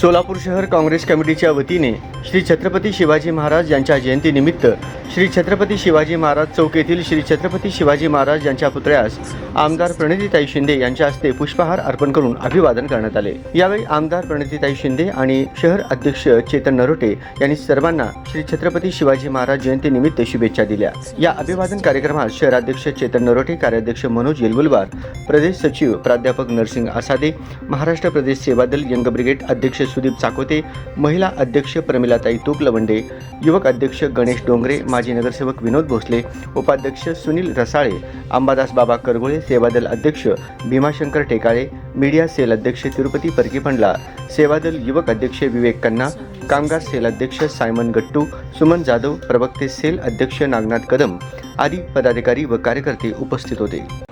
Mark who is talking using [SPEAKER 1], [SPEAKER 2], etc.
[SPEAKER 1] सोलापूर शहर काँग्रेस कमिटीच्या वतीने श्री छत्रपती शिवाजी महाराज यांच्या जयंतीनिमित्त श्री छत्रपती शिवाजी महाराज चौक येथील श्री छत्रपती शिवाजी महाराज यांच्या पुतळ्यास आमदार प्रणितीताई शिंदे यांच्या हस्ते पुष्पहार अर्पण करून अभिवादन करण्यात आले. यावेळी आमदार प्रणितीताई शिंदे आणि शहर अध्यक्ष चेतन नरोटे यांनी सर्वांना श्री छत्रपती शिवाजी महाराज जयंतीनिमित्त शुभेच्छा दिल्या. या अभिवादन कार्यक्रमात शहराध्यक्ष चेतन नरोटे कार्याध्यक्ष मनोज येलगुलवार प्रदेश सचिव प्राध्यापक नरसिंग आसादे महाराष्ट्र प्रदेश सेवादल यंग ब्रिगेड अध्यक्ष सुदीप चाकोते महिला अध्यक्ष प्रमिलाताई तुकलवंडे युवक अध्यक्ष गणेश डोंगरे माजी नगरसेवक विनोद भोसले उपाध्यक्ष सुनील रसाळे अंबादास बाबा करगोळे सेवादल अध्यक्ष भीमाशंकर टेकाळे मीडिया सेल अध्यक्ष तिरुपती परकीपंडला सेवादल युवक अध्यक्ष विवेक कन्ना कामगार सेल अध्यक्ष सायमन गट्टू सुमन जाधव प्रवक्ते सेल अध्यक्ष नागनाथ कदम आदी पदाधिकारी व कार्यकर्ते उपस्थित होते.